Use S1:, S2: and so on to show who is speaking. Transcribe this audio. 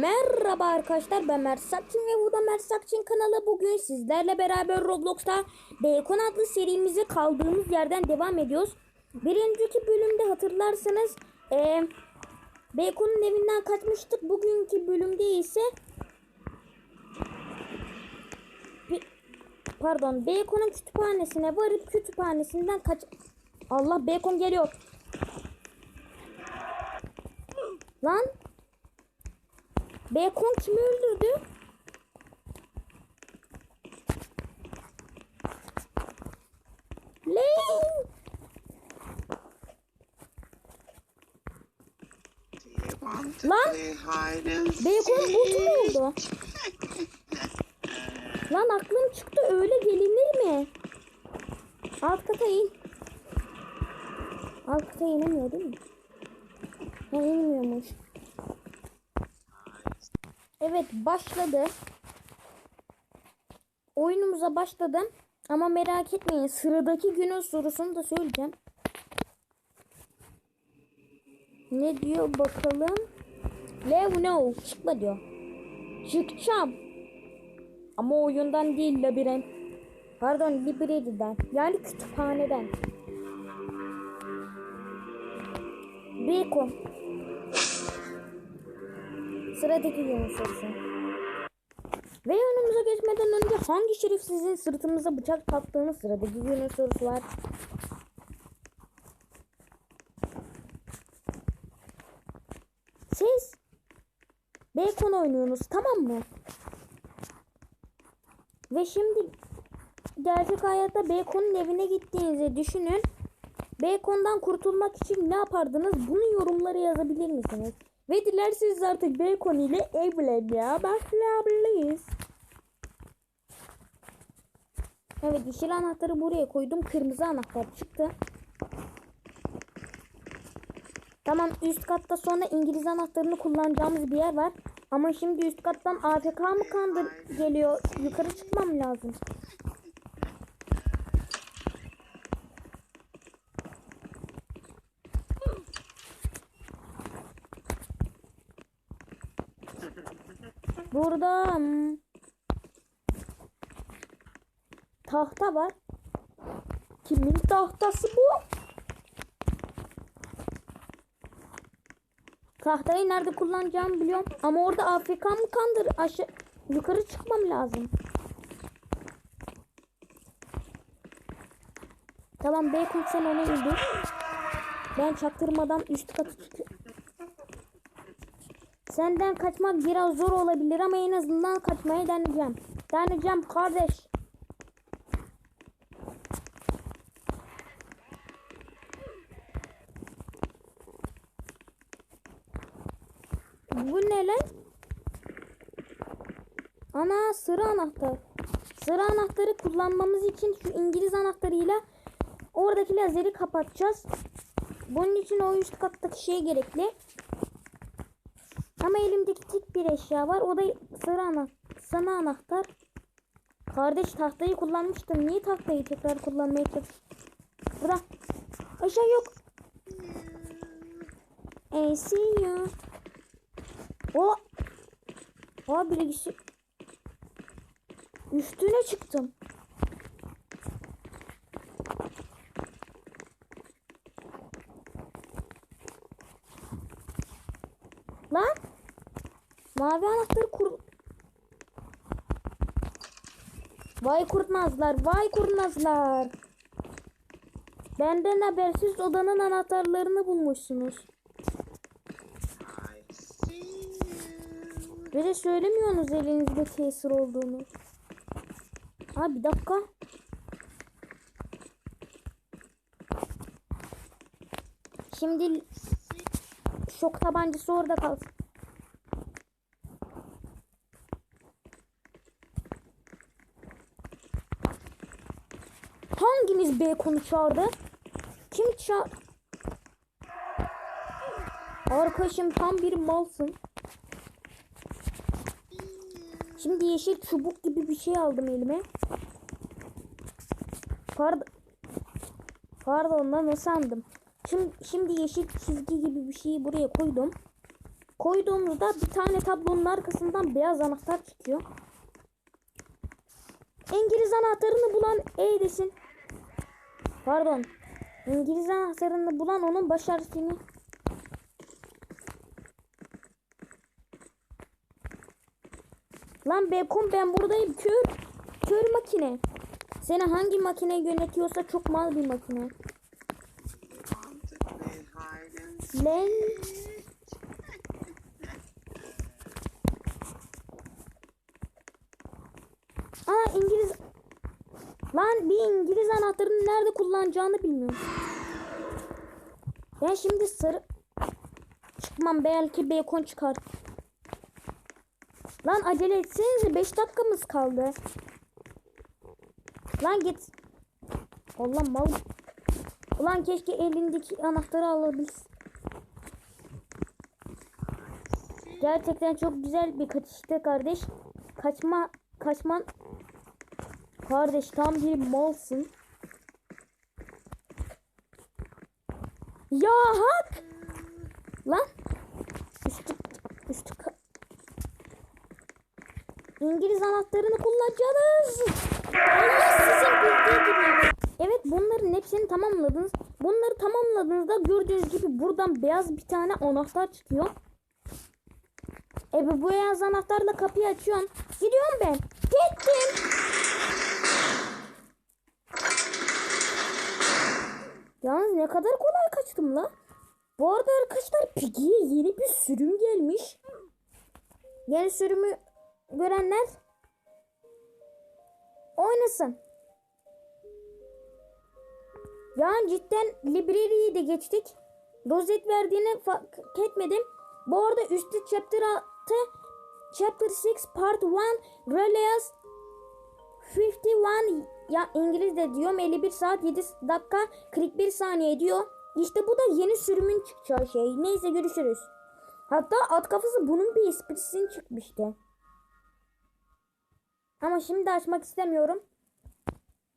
S1: Merhaba arkadaşlar ben Mert ve bu da Mert kanalı. Bugün sizlerle beraber Roblox'ta Bacon adlı serimize kaldığımız yerden devam ediyoruz. Bir önceki bölümde hatırlarsanız eee Bacon'un evinden kaçmıştık. Bugünkü bölümde ise pardon Bacon'un kütüphanesine varıp kütüphanesinden kaç Allah Bacon geliyor. Lan Bacon kimi öldürdü? Lane! Lan! Bacon bot mu oldu? Lan aklım çıktı öyle gelinir mi? Alt kata in. Alt kata inemiyor değil mi? Ha inmiyormuş. Evet başladı. Oyunumuza başladım. Ama merak etmeyin sıradaki günün sorusunu da söyleyeceğim. Ne diyor bakalım. Let no. Çıkma diyor. Çıkacağım. Ama oyundan değil labirent. Pardon library'den. Yani kütüphaneden. Bacon. Sıradaki sorusu. Ve önümüze geçmeden önce hangi şerefsizin sırtımıza bıçak taktığını sıradaki günün sorusu var. Siz Bacon oynuyorsunuz tamam mı? Ve şimdi gerçek hayatta Bacon'un evine gittiğinizi düşünün. Bacon'dan kurtulmak için ne yapardınız? Bunu yorumlara yazabilir misiniz? Ve dilerseniz artık Bacon ile evlenmeye başlayabiliriz. Evet yeşil anahtarı buraya koydum. Kırmızı anahtar çıktı. Tamam üst katta sonra İngiliz anahtarını kullanacağımız bir yer var. Ama şimdi üst kattan AFK mı kandır geliyor? Yukarı çıkmam lazım. Burada tahta var. Kimin tahtası bu? Tahtayı nerede kullanacağımı biliyorum. Ama orada AFK mı kandır? Aşağı yukarı çıkmam lazım. Tamam Bacon sen onu öldür. Ben çaktırmadan üst katı çıkıyorum. Senden kaçmak biraz zor olabilir ama en azından kaçmaya deneyeceğim. Deneyeceğim kardeş. Bu ne lan? Ana sıra anahtar. Sıra anahtarı kullanmamız için şu İngiliz anahtarıyla oradaki lazeri kapatacağız. Bunun için o üst kattaki şey gerekli. Ama elimdeki tek bir eşya var. O da sıra anahtar. Sana anahtar. Kardeş tahtayı kullanmıştım. Niye tahtayı tekrar kullanmaya? Burada. Aşağı yok. See you. O. O bilgisi. Üstüne çıktım. Lan. Mavi anahtarı kur... Vay kurnazlar, vay kurnazlar. Benden habersiz odanın anahtarlarını bulmuşsunuz. Ve de söylemiyorsunuz elinizde tesir olduğunu. Ha bir dakika. Şimdi şok tabancası orada kalsın. Hanginiz Bacon'u çağırdı? Kim çağır? Arkadaşım tam bir malsın. Şimdi yeşil çubuk gibi bir şey aldım elime. Pardon. Pardon lan ne sandım. Şimdi, şimdi yeşil çizgi gibi bir şeyi buraya koydum. koyduğumuzda bir tane tablonun arkasından beyaz anahtar çıkıyor. İngiliz anahtarını bulan E desin. Pardon. İngiliz anahtarını bulan onun baş harfini. Lan Bacon ben buradayım kör. Kör makine. Seni hangi makine yönetiyorsa çok mal bir makine.
S2: Mantık ve hide and
S1: Lan. Aa İngiliz. Lan bir İngiliz anahtarını nerede kullanacağını bilmiyorum. Ben şimdi sarı çıkmam belki bacon çıkar. Lan acele etsenize 5 dakikamız kaldı. Lan git. Allah mal. Ulan keşke elindeki anahtarı alabilsin. Gerçekten çok güzel bir kaçıştı kardeş. Kaçma kaçman kardeş tam bir malsın. Ya hak. Lan. Üstü, üstü İngiliz anahtarını kullanacağız. Evet bunların hepsini tamamladınız. Bunları tamamladığınızda gördüğünüz gibi buradan beyaz bir tane anahtar çıkıyor. E bu beyaz anahtarla kapıyı açıyorum. Gidiyorum ben. Gittim. Yalnız ne kadar kolay kaçtım la. Bu arada arkadaşlar Piggy'ye yeni bir sürüm gelmiş. Yeni sürümü görenler oynasın. Yani cidden Library'yi de geçtik. Rozet verdiğini fark etmedim. Bu arada üstte chapter 6 chapter 6 part 1 Relias 51 ya İngilizce diyorum 51 saat 7 dakika 41 saniye diyor. İşte bu da yeni sürümün çıkacağı şey. Neyse görüşürüz. Hatta at kafası bunun bir esprisini çıkmıştı. Ama şimdi açmak istemiyorum.